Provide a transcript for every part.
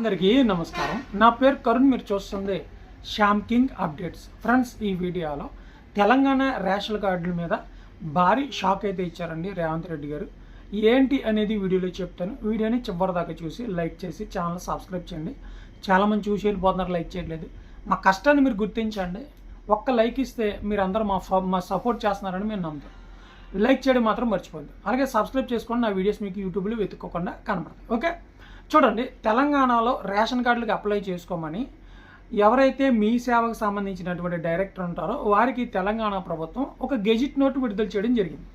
అందరికీ నమస్కారం. నా పేరు కరుణ్ మీరు చూస్తుంది శ్యామ్ కింగ్ అప్డేట్స్. ఫ్రెండ్స్ ఈ వీడియోలో తెలంగాణ రేషన్ కార్డుల మీద భారీ షాక్ అయితే ఇచ్చారండి రేవంత్ రెడ్డి గారు. ఏంటి అనేది వీడియోలో చెప్తాను. వీడియోని చివరి దాకా చూసి లైక్ చేసి ఛానల్ సబ్స్క్రైబ్ చేయండి. చాలామంది చూసి వెళ్ళిపోతున్నారు లైక్ చేయట్లేదు. మా కష్టాన్ని మీరు గుర్తించండి. ఒక్క లైక్ ఇస్తే మీరు అందరూ మా మా సపోర్ట్ చేస్తున్నారని మేము నమ్ముతాం. లైక్ చేయడం మాత్రం మర్చిపోద్దు అలాగే సబ్స్క్రైబ్ చేసుకోండి. నా వీడియోస్ మీకు యూట్యూబ్లో వెతుక్కోకుండా కనపడతాయి. ఓకే? చూడండి తెలంగాణలో రేషన్ కార్డులకు అప్లై చేసుకోమని ఎవరైతే మీ సేవకు సంబంధించినటువంటి డైరెక్టర్ ఉంటారో వారికి తెలంగాణ ప్రభుత్వం ఒక గెజిట్ నోటు విడుదల చేయడం జరిగింది.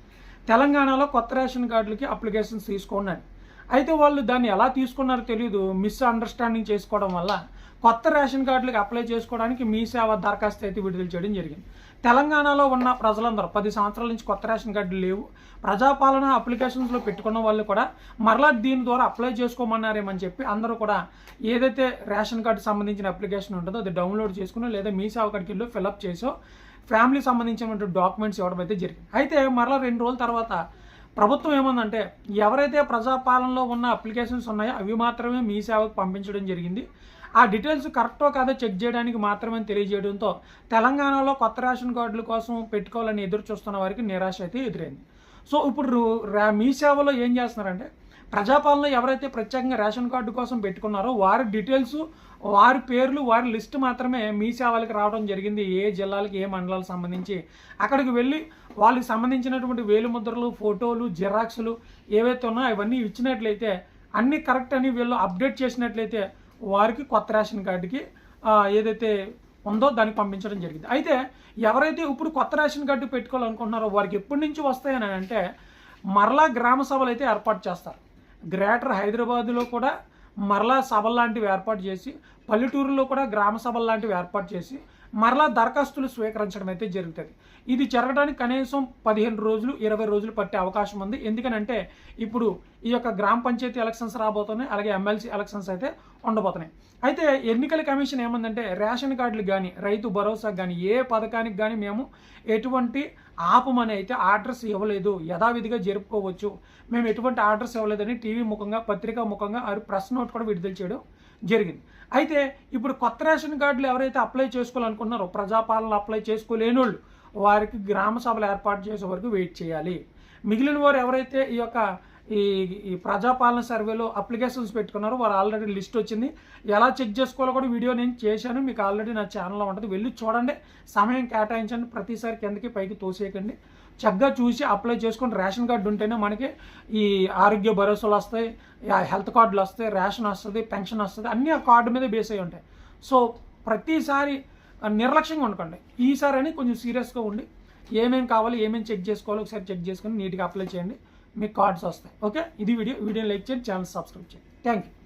తెలంగాణలో కొత్త రేషన్ కార్డులకి అప్లికేషన్స్ తీసుకోండి అయితే వాళ్ళు దాన్ని ఎలా తీసుకున్నారో తెలియదు మిస్ అండర్స్టాండింగ్ చేసుకోవడం వల్ల కొత్త రేషన్ కార్డులకు అప్లై చేసుకోవడానికి మీ సేవ దరఖాస్తు అయితే విడుదల చేయడం జరిగింది. తెలంగాణలో ఉన్న ప్రజలందరూ పది సంవత్సరాల నుంచి కొత్త రేషన్ కార్డులు లేవు. ప్రజాపాలన అప్లికేషన్స్లో పెట్టుకున్న వాళ్ళు కూడా మరలా దీని ద్వారా అప్లై చేసుకోమన్నారేమని చెప్పి అందరూ కూడా ఏదైతే రేషన్ కార్డు సంబంధించిన అప్లికేషన్ ఉంటుందో అది డౌన్లోడ్ చేసుకుని లేదా మీ సేవ కాడికి వెళ్ళి ఫిల్అప్ చేసో ఫ్యామిలీ సంబంధించినటువంటి డాక్యుమెంట్స్ ఇవ్వడం అయితే జరిగింది. అయితే మరలా రెండు రోజుల తర్వాత ప్రభుత్వం ఏమందంటే ఎవరైతే ప్రజాపాలనలో ఉన్న అప్లికేషన్స్ ఉన్నాయో అవి మాత్రమే మీ సేవకు పంపించడం జరిగింది. ఆ డీటెయిల్స్ కరెక్టో కాదో చెక్ చేయడానికి మాత్రమే తెలియజేయడంతో తెలంగాణలో కొత్త రేషన్ కార్డుల కోసం పెట్టుకోవాలని ఎదురు చూస్తున్న వారికి నిరాశ అయితే ఎదురైంది. సో ఇప్పుడు రా- మీ సేవలో ఏం చేస్తున్నారంటే ప్రజాపాలన ఎవరైతే ప్రత్యేకంగా రేషన్ కార్డు కోసం పెట్టుకున్నారో వారి డీటెయిల్స్ వారి పేర్లు వారి లిస్ట్ మాత్రమే మీ సేవలకు రావడం జరిగింది. ఏ జిల్లాలకి ఏ మండలాలకు సంబంధించి. అక్కడికి వెళ్ళి వాళ్ళకి సంబంధించినటువంటి వేలుముద్రలు ఫోటోలు జిరాక్స్లు ఏవైతే ఉన్నాయో అవన్నీ ఇచ్చినట్లయితే అన్నీ కరెక్ట్ అని వీళ్ళు అప్డేట్ చేసినట్లయితే వారికి కొత్త రేషన్ కార్డుకి ఏదైతే ఉందో దానికి పంపించడం జరిగింది. అయితే ఎవరైతే ఇప్పుడు కొత్త రేషన్ కార్డు పెట్టుకోవాలనుకుంటున్నారో వారికి ఎప్పటి నుంచి వస్తాయని అంటే మరలా గ్రామ సభలు అయితే ఏర్పాటు చేస్తారు. గ్రేటర్ హైదరాబాదులో కూడా మరలా సభలు లాంటివి ఏర్పాటు చేసి పల్లెటూరులో కూడా గ్రామ సభలు లాంటివి ఏర్పాటు చేసి మరలా దరఖాస్తులు స్వీకరించడం అయితే జరుగుతుంది. ఇది జరగడానికి కనీసం పదిహేను రోజులు ఇరవై రోజులు పట్టే అవకాశం ఉంది. ఎందుకనంటే ఇప్పుడు ఈ యొక్క గ్రామ పంచాయతీ ఎలక్షన్స్ రాబోతున్నాయి అలాగే ఎమ్మెల్సీ ఎలక్షన్స్ అయితే ఉండబోతున్నాయి. అయితే ఎన్నికల కమిషన్ ఏమందంటే రేషన్ కార్డులు కానీ రైతు భరోసా కానీ ఏ పథకానికి కానీ మేము ఎటువంటి ఆపమని అయితే ఆర్డర్స్ ఇవ్వలేదు. యథావిధిగా జరుపుకోవచ్చు. మేము ఎటువంటి ఆర్డర్స్ ఇవ్వలేదని టీవీ ముఖంగా పత్రికా ముఖంగా ఆ ప్రెస్ నోట్ కూడా విడుదల చేయడం జరిగింది. అయితే ఇప్పుడు కొత్త రేషన్ కార్డులు ఎవరైతే అప్లై చేసుకోవాలనుకున్నారో ప్రజాపాలన అప్లై చేసుకోలేని వాళ్ళు వారికి గ్రామ సభలు ఏర్పాటు చేసే వరకు వెయిట్ చేయాలి. మిగిలిన వారు ఎవరైతే ఈ యొక్క ఈ ఈ ప్రజాపాలన సర్వేలో అప్లికేషన్స్ పెట్టుకున్నారో వారు ఆల్రెడీ లిస్ట్ వచ్చింది. ఎలా చెక్ చేసుకోవాలో కూడా వీడియో నేను చేశాను. మీకు ఆల్రెడీ నా ఛానల్లో ఉంటుంది. వెళ్ళి చూడండి. సమయం కేటాయించండి. ప్రతిసారి కిందకి పైకి తోసేయకండి. చక్కగా చూసి అప్లై చేసుకొని రేషన్ కార్డు ఉంటేనే మనకి ఈ ఆరోగ్య భరోసాలు వస్తాయి. హెల్త్ కార్డులు వస్తాయి రేషన్ వస్తుంది పెన్షన్ వస్తుంది అన్నీ ఆ కార్డు మీద బేస్ అయి ఉంటాయి. సో ప్రతిసారి నిర్లక్ష్యంగా ఉండకండి. ఈసారి అని కొంచెం సీరియస్గా ఉండి ఏమేమి కావాలి ఏమేమి చెక్ చేసుకోవాలో ఒకసారి చెక్ చేసుకొని నీట్గా అప్లై చేయండి. మీకు కార్డ్స్ వస్తాయి. ఓకే ఇది వీడియో. వీడియో లైక్ చేయండి ఛానల్ సబ్స్క్రైబ్ చేయండి. Thank you